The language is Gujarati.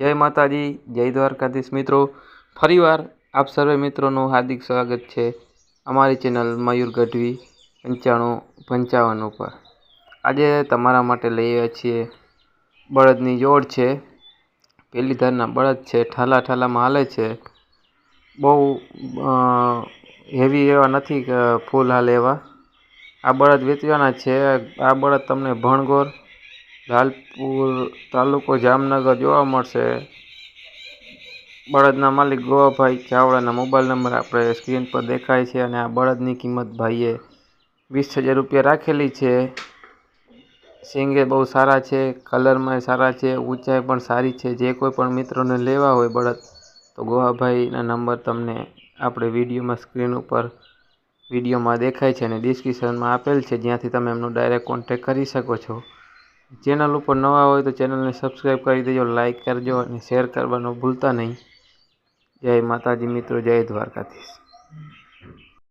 જય માતાજી, જય દ્વારકાધીશ મિત્રો. ફરીવાર આપ સર્વે મિત્રોનું હાર્દિક સ્વાગત છે અમારી ચેનલ મયુર ગઢવી પંચાણું, પંચાવન ઉપર. આજે તમારા માટે લઈ આવ્યા છીએ બળદની જોડ છે. પેલી ધારના બળદ છે ઠાલા ઠાલામાં હાલે છે. બહુ હેવી એવા નથી ફૂલ હાલે એવા. આ બળદ વેચવાના છે, આ બળદ તમને ભણગોર લાલપુર તાલુકો જામનગર જોવા મળશે. બળદના માલિક ગોવાભાઈ ચાવડાના મોબાઈલ નંબર આપણે સ્ક્રીન પર દેખાય છે અને આ બળદની કિંમત ભાઈએ વીસ હજાર રૂપિયા રાખેલી છે. સિંગે બહુ સારા છે, કલરમાં સારા છે, ઊંચાઈ પણ સારી છે. જે કોઈ પણ મિત્રોને લેવા હોય બળદ, તો ગોવાભાઈના નંબર તમને આપણે વિડીયોમાં સ્ક્રીન ઉપર વિડીયોમાં દેખાય છે અને ડિસ્ક્રિપ્શનમાં આપેલ છે. જ્યાંથી તમે એમનો ડાયરેક્ટ કોન્ટેક કરી શકો છો. ચેનલ ઉપર નવા હોય તો ચેનલને સબસ્ક્રાઈબ કરી દેજો લાઇક કરજો અને શેર કરવાનું ભૂલતા નહીં. જય માતાજી મિત્રો, જય દ્વારકાધીશ.